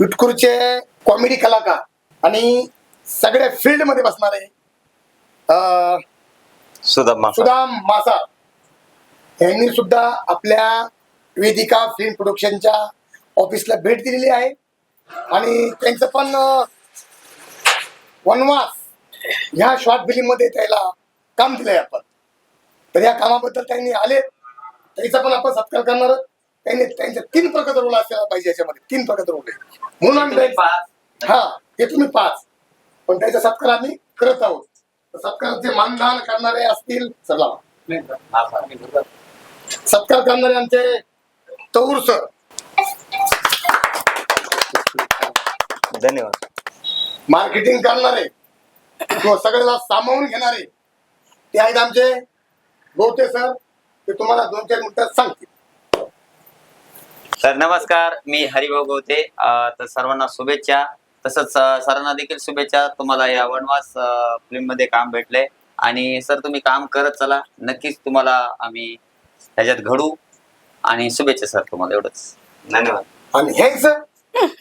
विटकूरचे comedy कलाकार आणि सगळ्या फील्डमध्ये बसणारे अं, सुदाम मासा. सुदाम मासा. यांनी सुद्धा आपल्या वेदिका फिल्म प्रोडक्शनच्या ऑफिसला भेट दिलेली आहे. आणि त्यांचं पण वनवास ह्या शॉर्ट फिल्ममध्ये त्याला काम दिलंय आपण. तर या कामाबद्दल त्यांनी आले. त्याचा पण आपण सत्कार करणार आहोत. त्यांनी त्यांचे तीन प्रकारचा रोल असायला पाहिजे याच्यामध्ये. तीन प्रकारचा रोल आहे. म्हणून आम्ही हा हे तुम्ही पाच. पण त्याचा सत्कार आम्ही करत आहोत. तर सत्काराचे मानदान करणारे असतील चला सत्कार करणारे आमचे तौर सर. धन्यवाद. मार्केटिंग करणारे किंवा सगळ्याला सामावून घेणारे ते आहेत आमचे गोटे सर. ते तुम्हाला दोन चार मिनिटात सांगतील. नमस्कार मी हरिभाऊ गवते तर सर्वांना शुभेच्छा. तसंच सरांना देखील शुभेच्छा. तुम्हाला या वनवास फिल्ममध्ये काम भेटले आणि सर तुम्ही काम करत चला. नक्कीच तुम्हाला आम्ही ह्याच्यात घडू. आणि शुभेच्छा सर तुम्हाला एवढंच. धन्यवाद. आणि हे सर?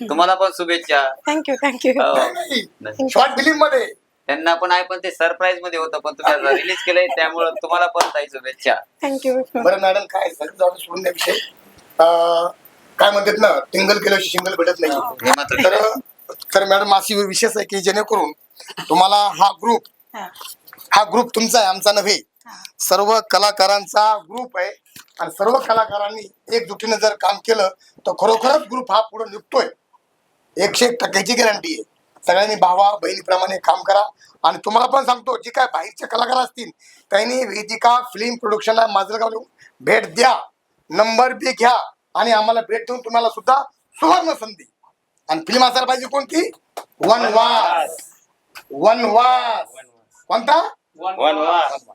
तुम्हाला पण शुभेच्छा. Thank you thank you. Short फिल्ममध्ये. त्यांना पण आहे पण ते सरप्राईजमध्ये होतं पण तुम्ही रिलीज केलंय त्यामुळे तुम्हाला पण काही शुभेच्छा. थँक्यू बरं मॅडम काय सर? जाऊन अं, काय म्हणतात ना टिंगल केल्याशी शिंगल भेटत नाही. हे. मात्र तर तर मॅडम अशी विशेष आहे की जेणेकरून तुम्हाला हा ग्रुप हा. ग्रुप तुमचा आहे आमचा नव्हे. सर्व कलाकारांचा ग्रुप आहे आणि सर्व कलाकारांनी एकजुटीने जर काम केलं तर खरोखरच ग्रुप हा पुढे निघतोय. एकशे एक टक्क्याची गॅरंटी आहे. सगळ्यांनी भावा बहिणीप्रमाणे काम करा. आणि तुम्हाला पण सांगतो जे काय बाहेरचे कलाकार असतील त्यांनी वेदिका फिल्म प्रोडक्शनला माजलगाव येऊन भेट द्या. नंबर बी घ्या. आणि आम्हाला भेट देऊन तुम्हाला सुद्धा सुवर्ण संधी. आणि फिल्म असायला पाहिजे कोणती? वनवास. वनवास. कोणता? वनवास.